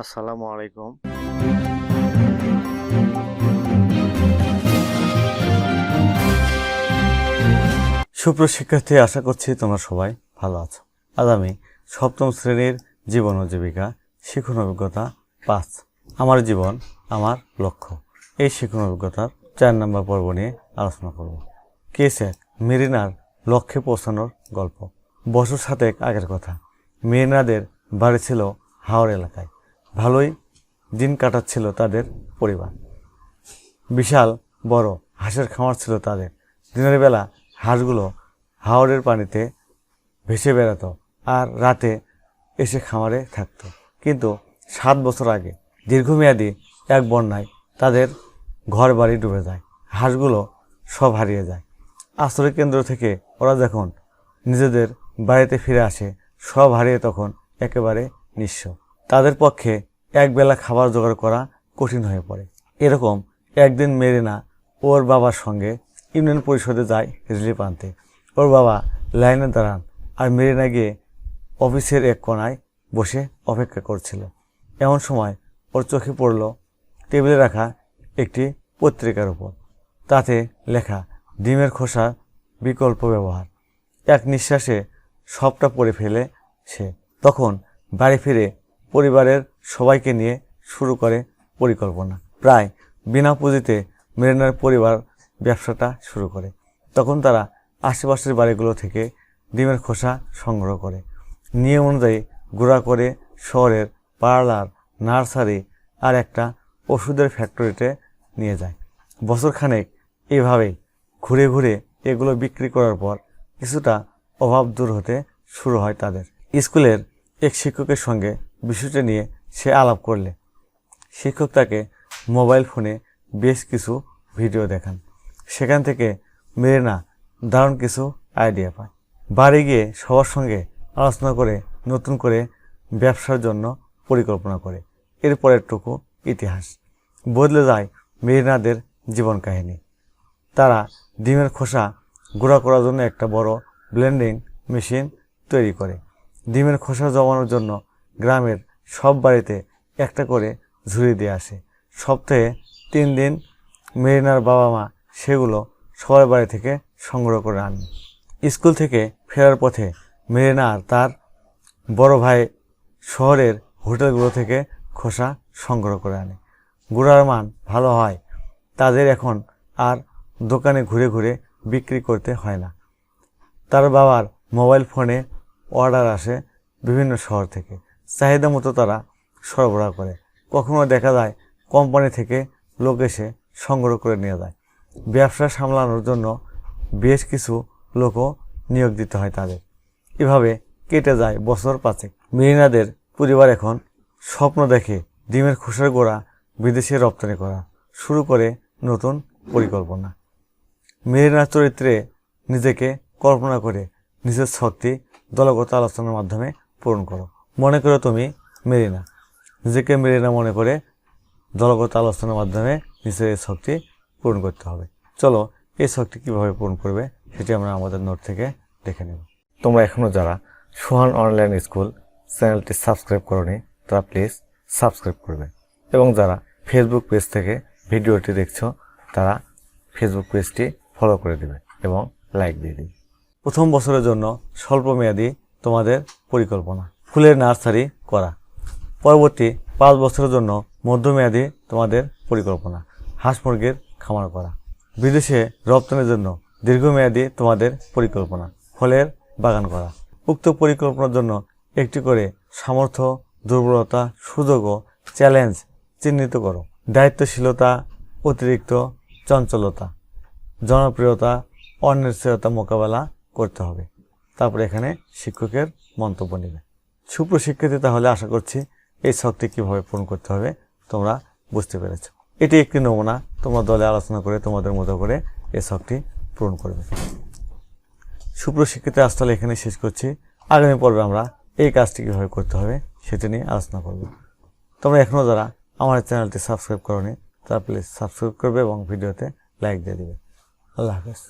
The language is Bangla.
আসসালামু আলাইকুম। সুপ্র শিক্ষার্থী আশা করছি তোমরা সবাই ভালো আছো। আজ আমি সপ্তম শ্রেণির জীবন ও জীবিকা শিক্ষণ অভিজ্ঞতা পাঁচ। আমার জীবন, আমার লক্ষ্য। এই শিক্ষণ অভিজ্ঞতার চার নম্বর পর্ব নিয়ে আলোচনা করব। কেস এক মেরিনার লক্ষ্যে পৌঁছানোর গল্প। বছর সাতেক আগের কথা। মেরিনাদের বাড়ি ছিল হাওড় এলাকায়। ভালোই দিন কাটাচ্ছিল তাদের পরিবার। বিশাল, বড় হাঁসের খামার ছিল তাদের। দিনের বেলা হাঁসগুলো হাওড়ের পানিতে ভেসে বেড়াতো আর রাতে এসে খামারে থাকতো। কিন্তু সাত বছর আগে দীর্ঘমেয়াদী এক বন্যায় তাদের ঘর বাড়ি ডুবে যায়, হাঁসগুলো সব হারিয়ে যায়। আশ্রয় কেন্দ্র থেকে ওরা যখন নিজেদের বাড়িতে ফিরে আসে, সব হারিয়ে তখন একেবারে নিঃস্ব। তাদের পক্ষে একবেলা খাবার জোগাড় করা কঠিন হয়ে পড়ে। এরকম একদিন মেরিনা ওর বাবার সঙ্গে ইউনিয়ন পরিষদে যায় রিলিফ আনতে। ওর বাবা লাইনে দাঁড়ান আর মেরিনা গিয়ে অফিসের এক কোনায় বসে অপেক্ষা করছিল। এমন সময় ওর চোখে পড়ল টেবিলে রাখা একটি পত্রিকার উপর। তাতে লেখা, ডিমের খোসা বিকল্প ব্যবহার। এক নিঃশ্বাসে সবটা পড়ে ফেলে সে। তখন বাড়ি ফিরে পরিবারের সবাইকে নিয়ে শুরু করে পরিকল্পনা। প্রায় বিনা পুঁজিতে মেরিনার পরিবার ব্যবসাটা শুরু করে। তখন তারা আশেপাশের বাড়িগুলো থেকে ডিমের খোসা সংগ্রহ করে। নিয়ম অনুযায়ী গুঁড়া করে শহরের পার্লার, নার্সারি আর একটা ওষুধের ফ্যাক্টরিতে নিয়ে যায়। বছরখানেক এভাবেই ঘুরে ঘুরে এগুলো বিক্রি করার পর কিছুটা অভাব দূর হতে শুরু হয় তাদের। স্কুলের এক শিক্ষকের সঙ্গে বিষয়টা নিয়ে সে আলাপ করলে। শিক্ষক তাকে মোবাইল ফোনে বেশ কিছু ভিডিও দেখান। সেখান থেকে মেরিনা দারুণ কিছু আইডিয়া পায়। বাড়ি গিয়ে সবার সঙ্গে আলোচনা করে, নতুন করে ব্যবসার জন্য পরিকল্পনা করে। এরপরেরটুকু ইতিহাস। বদলে যায় মেরিনাদের জীবন কাহিনী। তারা ডিমের খোসা গুঁড়া করার জন্য একটা বড় ব্লেন্ডিং মেশিন তৈরি করে। ডিমের খোসা জমানোর জন্য গ্রামের সব বাড়িতে একটা করে ঝুড়ি দিয়ে আসে। সপ্তাহে তিন দিন মেরিনার বাবা মা সেগুলো সবার বাড়ি থেকে সংগ্রহ করে আনে। স্কুল থেকে ফেরার পথে মেরিনা আর তার বড় ভাই শহরের হোটেলগুলো থেকে খোসা সংগ্রহ করে আনে। গুড়ার মান ভালো হয়, তাদের এখন আর দোকানে ঘুরে ঘুরে বিক্রি করতে হয় না। তার বাবার মোবাইল ফোনে অর্ডার আসে বিভিন্ন শহর থেকে। চাহিদা মতো তারা সরবরাহ করে। কখনো দেখা যায় কোম্পানি থেকে লোক এসে সংগ্রহ করে নিয়ে যায়। ব্যবসা সামলানোর জন্য বেশ কিছু লোকও নিয়োগ দিতে হয় তাদের। এভাবে কেটে যায় বছর পাঁচেক। মেরিনাদের পরিবার এখন স্বপ্ন দেখে ডিমের খোসার গোড়া বিদেশে রপ্তানি করা শুরু করে নতুন পরিকল্পনা। মেরিনার চরিত্রে নিজেকে কল্পনা করে নিজের শক্তি, দলগত আলোচনার মাধ্যমে পূরণ করো। মনে করো তুমি মেরিনা, নিজেকে মেরিনা মনে করে দলগত আলোচনার মাধ্যমে নিজের এই শক্তি পূরণ করতে হবে। চলো, এই শক্তি কীভাবে পূরণ করবে সেটি আমরা আমাদের নোট থেকে দেখে নেব। তোমরা এখনও যারা সোহান অনলাইন স্কুল চ্যানেলটি সাবস্ক্রাইব করনি, তারা প্লিজ সাবস্ক্রাইব করবে। এবং যারা ফেসবুক পেজ থেকে ভিডিওটি দেখছ, তারা ফেসবুক পেজটি ফলো করে দেবে এবং লাইক দিয়ে দিবে। প্রথম বছরের জন্য স্বল্পমেয়াদী তোমাদের পরিকল্পনা। ফুলের নার্সারি করা। পরবর্তী পাঁচ বছরের জন্য মধ্যমেয়াদী তোমাদের পরিকল্পনা, হাঁস মুরগির খামার করা। বিদেশে রপ্তানির জন্য দীর্ঘমেয়াদী তোমাদের পরিকল্পনা, ফলের বাগান করা। উক্ত পরিকল্পনার জন্য একটি করে সামর্থ্য, দুর্বলতা, সুযোগ ও চ্যালেঞ্জ চিহ্নিত করো। দায়িত্বশীলতা, অতিরিক্ত চঞ্চলতা, জনপ্রিয়তা, অনিশ্চয়তা মোকাবেলা করতে হবে। তারপরে এখানে শিক্ষকের মন্তব্য নেবে। সুপ্রশিক্ষিত তাহলে আশা করছি এই শখটি কীভাবে পূরণ করতে হবে তোমরা বুঝতে পেরেছ। এটি একটি নমুনা, তোমরা দলে আলোচনা করে তোমাদের মতো করে এই শখটি পূরণ করবে। সুপ্রশিক্ষিত আজ তাহলে এখানে শেষ করছি। আগামী পর্বে আমরা এই কাজটি কীভাবে করতে হবে সেটি নিয়ে আলোচনা করব। তোমরা এখনও যারা আমার চ্যানেলটি সাবস্ক্রাইব করনি, তারা প্লিজ সাবস্ক্রাইব করবে এবং ভিডিওতে লাইক দিয়ে দিবে। আল্লাহ হাফেজ।